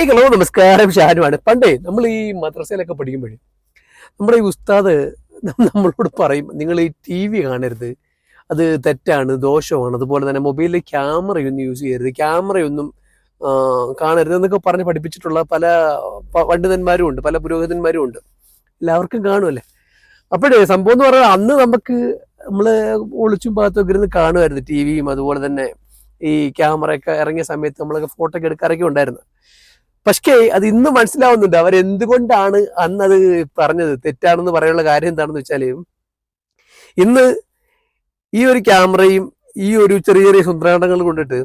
Hi hello നമസ്കാരം ഷാനുമാണ് പണ്ടേ നമ്മൾ ഈ മദ്രസയിലൊക്കെ പഠിക്കുമ്പോഴേ നമ്മുടെ ഈ ഉസ്താദ് നമ്മളോട് പറയും നിങ്ങൾ ഈ ടി വി കാണരുത്. അത് തെറ്റാണ് ദോഷമാണ്. അതുപോലെ തന്നെ മൊബൈലിൽ ക്യാമറയൊന്നും യൂസ് ചെയ്യരുത്. ക്യാമറയൊന്നും കാണരുത് എന്നൊക്കെ പറഞ്ഞ് പഠിപ്പിച്ചിട്ടുള്ള പല പണ്ഡിതന്മാരും ഉണ്ട് പല പുരോഹിതന്മാരും ഉണ്ട്. എല്ലാവർക്കും കാണുമല്ലേ അപ്പോഴേ സംഭവം എന്ന് പറഞ്ഞാൽ അന്ന് നമുക്ക് നമ്മൾ ഒളിച്ചും പാത്തൊക്കെ ഇരുന്ന് കാണുമായിരുന്നു ടി വിയും അതുപോലെ തന്നെ ഈ ക്യാമറയൊക്കെ ഇറങ്ങിയ സമയത്ത് നമ്മളൊക്കെ ഫോട്ടോ ഒക്കെ എടുക്കാറൊക്കെ ഉണ്ടായിരുന്നു. പക്ഷേ അത് ഇന്ന് മനസ്സിലാവുന്നുണ്ട്. അവരെന്തുകൊണ്ടാണ് അന്ന് അത് പറഞ്ഞത്? തെറ്റാണെന്ന് പറയാനുള്ള കാര്യം എന്താണെന്ന് വെച്ചാൽ ഇന്ന് ഈ ഒരു ക്യാമറയും ഈ ഒരു ചെറിയ ചെറിയ സുന്ദരാണ്ടങ്ങൾ കൊണ്ടിട്ട്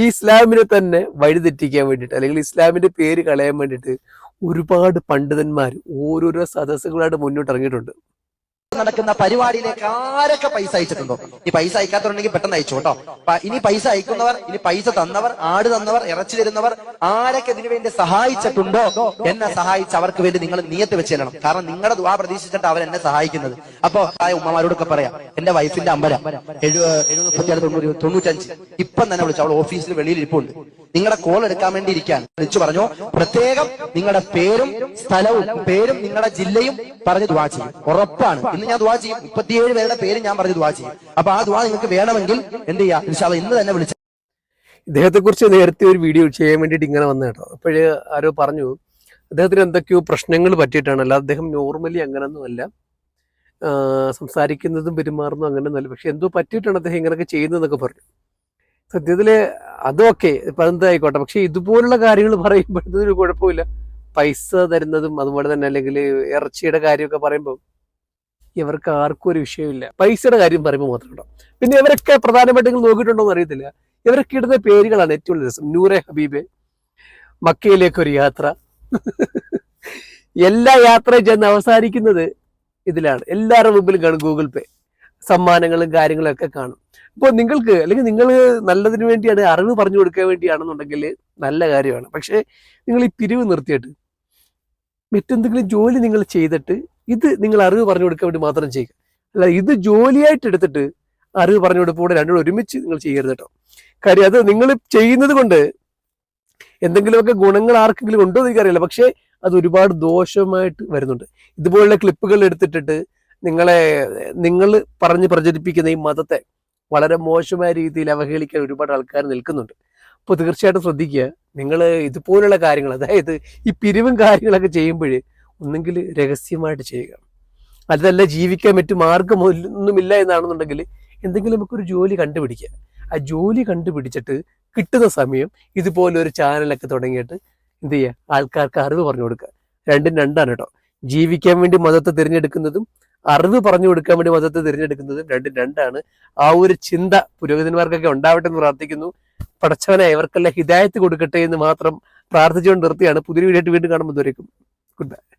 ഈ ഇസ്ലാമിനെ തന്നെ വഴിതെറ്റിക്കാൻ വേണ്ടിയിട്ട് അല്ലെങ്കിൽ ഇസ്ലാമിന്റെ പേര് കളയാൻ വേണ്ടിയിട്ട് ഒരുപാട് പണ്ഡിതന്മാർ ഓരോരോ സദസ്സുകളായിട്ട് മുന്നോട്ട് ഇറങ്ങിയിട്ടുണ്ട് നടക്കുന്ന പരിപാടിയിലേക്ക് ആരൊക്കെ പൈസ അയച്ചിട്ടുണ്ടോ? ഈ പൈസ അയക്കാത്തവരുണ്ടെങ്കിൽ പെട്ടെന്ന് അയച്ചു കേട്ടോ. ഇനി പൈസ അയക്കുന്നവർ ഇനി പൈസ തന്നവർ ആട് തന്നവർ ഇറച്ചി തരുന്നവർ ആരൊക്കെ ഇതിനു വേണ്ടി സഹായിച്ചിട്ടുണ്ടോ? എന്നെ സഹായിച്ച് അവർക്ക് വേണ്ടി നിങ്ങൾ നീയത്ത് വെച്ച് ചെല്ലണം. കാരണം നിങ്ങളുടെ ദുവാ പ്രതീക്ഷിച്ചിട്ട് അവർ എന്നെ സഹായിക്കുന്നത്. അപ്പോ ആ ഉമ്മമാരോടൊക്കെ പറയാം. എന്റെ വൈഫിന്റെ അമ്പലം എഴുപത് എഴുപത് മുപ്പത്തിയാറ് തൊണ്ണൂറ് തൊണ്ണൂറ്റഞ്ച്. ഇപ്പം തന്നെ വിളിച്ചു. അവൾ ഓഫീസിൽ വെളിയിൽ ഇരിപ്പുണ്ട്. നിങ്ങളുടെ കോൾ എടുക്കാൻ വേണ്ടി ഇരിക്കാൻ വിളിച്ചു പറഞ്ഞു പ്രത്യേകം നിങ്ങളുടെ പേരും സ്ഥലവും പേരും നിങ്ങളുടെ ജില്ലയും പറഞ്ഞ് ദ്വാ ചെയ്യും. ഉറപ്പാണ്. ഇന്ന് ഞാൻ ദുവാ ചെയ്യും. മുപ്പത്തിയേഴ് പേരുടെ പേര് ഞാൻ പറഞ്ഞ് ദ്വാ ചെയ്യും. അപ്പൊ ആ ദുവാ നിങ്ങൾക്ക് വേണമെങ്കിൽ എന്ത് ചെയ്യാം? ഇൻഷാ അല്ലാ ഇന്ന് തന്നെ വിളിച്ചു ഇദ്ദേഹത്തെ കുറിച്ച് നേരത്തെ ഒരു വീഡിയോ ചെയ്യാൻ വേണ്ടിയിട്ട് ഇങ്ങനെ വന്ന കേട്ടോ. അപ്പോഴേ ആരോ പറഞ്ഞു അദ്ദേഹത്തിന് എന്തൊക്കെയോ പ്രശ്നങ്ങൾ പറ്റിയിട്ടാണ്. അല്ലാതെ അദ്ദേഹം നോർമലി അങ്ങനൊന്നും അല്ല. ആ, സംസാരിക്കുന്നതും പെരുമാറുന്നതും അങ്ങനെയൊന്നുമല്ല പക്ഷെ എന്തോ പറ്റിയിട്ടാണ് അദ്ദേഹം ഇങ്ങനെയൊക്കെ ചെയ്യുന്നതെന്നൊക്കെ പറഞ്ഞു. സത്യത്തിൽ അതൊക്കെ ഇപ്പൊ പക്ഷെ ഇതുപോലുള്ള കാര്യങ്ങൾ പറയുമ്പോഴത്തേനും ഒരു കുഴപ്പമില്ല. പൈസ തരുന്നതും അതുപോലെ തന്നെ അല്ലെങ്കിൽ ഇറച്ചിയുടെ കാര്യമൊക്കെ പറയുമ്പോൾ ഇവർക്ക് ആർക്കും ഒരു വിഷയമില്ല. പൈസയുടെ കാര്യം പറയുമ്പോൾ മാത്രം കേട്ടോ പിന്നെ ഇവരൊക്കെ പ്രധാനമായിട്ട് നിങ്ങൾ നോക്കിയിട്ടുണ്ടോ എന്ന് അറിയത്തില്ല. ഇവരൊക്കെ ഇടുന്ന പേരുകളാണ് ഏറ്റവും രസം. നൂറെ ഹബീബ് മക്കയിലേക്ക് ഒരു യാത്ര. എല്ലാ യാത്രയും ചെന്ന് അവസാനിക്കുന്നത് ഇതിലാണ്. എല്ലാവരുടെ മുമ്പിലും കാണും ഗൂഗിൾ പേ. സമ്മാനങ്ങളും കാര്യങ്ങളും ഒക്കെ കാണും. അപ്പോൾ നിങ്ങൾക്ക് അല്ലെങ്കിൽ നിങ്ങൾ നല്ലതിന് വേണ്ടിയാണ് അറിവ് പറഞ്ഞു കൊടുക്കാൻ വേണ്ടിയാണെന്നുണ്ടെങ്കിൽ നല്ല കാര്യമാണ്. പക്ഷേ നിങ്ങൾ ഈ പിരിവ് നിർത്തിയിട്ട് മറ്റെന്തെങ്കിലും ജോലി നിങ്ങൾ ചെയ്തിട്ട് ഇത് നിങ്ങൾ അറിവ് പറഞ്ഞു കൊടുക്കാൻ വേണ്ടി മാത്രം ചെയ്യുക. അല്ല ഇത് ജോലിയായിട്ട് എടുത്തിട്ട് അറിവ് പറഞ്ഞു കൊടുക്കുമ്പോൾ രണ്ടും ഒരുമിച്ച് നിങ്ങൾ ചെയ്യരുത് കേട്ടോ. കാര്യം അത് നിങ്ങൾ ചെയ്യുന്നത് കൊണ്ട് എന്തെങ്കിലുമൊക്കെ ഗുണങ്ങൾ ആർക്കെങ്കിലും ഉണ്ടോ എന്ന് എനിക്കറിയില്ല. പക്ഷേ അത് ഒരുപാട് ദോഷമായിട്ട് വരുന്നുണ്ട്. ഇതുപോലുള്ള ക്ലിപ്പുകൾ എടുത്തിട്ടിട്ട് നിങ്ങളെ നിങ്ങൾ പറഞ്ഞ് പ്രചരിപ്പിക്കുന്ന ഈ മതത്തെ വളരെ മോശമായ രീതിയിൽ അവഹേളിക്കാൻ ഒരുപാട് ആൾക്കാർ നിൽക്കുന്നുണ്ട്. അപ്പോൾ തീർച്ചയായിട്ടും ശ്രദ്ധിക്കുക. നിങ്ങൾ ഇതുപോലുള്ള കാര്യങ്ങൾ അതായത് ഈ പിരിവും കാര്യങ്ങളൊക്കെ ചെയ്യുമ്പോൾ ഒന്നെങ്കിൽ രഹസ്യമായിട്ട് ചെയ്യുക. അതല്ല ജീവിക്കാൻ മറ്റു മാർഗം ഒന്നുമില്ല എന്നാണെന്നുണ്ടെങ്കിൽ എന്തെങ്കിലും നമുക്കൊരു ജോലി കണ്ടുപിടിക്കുക. ആ ജോലി കണ്ടുപിടിച്ചിട്ട് കിട്ടുന്ന സമയം ഇതുപോലെ ഒരു ചാനലൊക്കെ തുടങ്ങിയിട്ട് എന്ത് ചെയ്യുക? ആൾക്കാർക്ക് അറിവ് പറഞ്ഞു കൊടുക്കുക. രണ്ടും രണ്ടാണ് കേട്ടോ. ജീവിക്കാൻ വേണ്ടി മതത്തെ തിരഞ്ഞെടുക്കുന്നതും അറിവ് പറഞ്ഞു കൊടുക്കാൻ വേണ്ടി മതത്തെ തിരഞ്ഞെടുക്കുന്നതും രണ്ടും രണ്ടാണ്. ആ ഒരു ചിന്ത പുരോഹിതന്മാർക്കൊക്കെ ഉണ്ടാവട്ടെ എന്ന് പ്രാർത്ഥിക്കുന്നു. പടച്ചവനെ ഇവർക്കെല്ലാം ഹിദായത്ത് കൊടുക്കട്ടെ എന്ന് മാത്രം പ്രാർത്ഥിച്ചുകൊണ്ട് നിർത്തിയാണ് പുതിയ വീഡിയോ വീണ്ടും കാണുമ്പോൾ ഗുഡ് ബൈ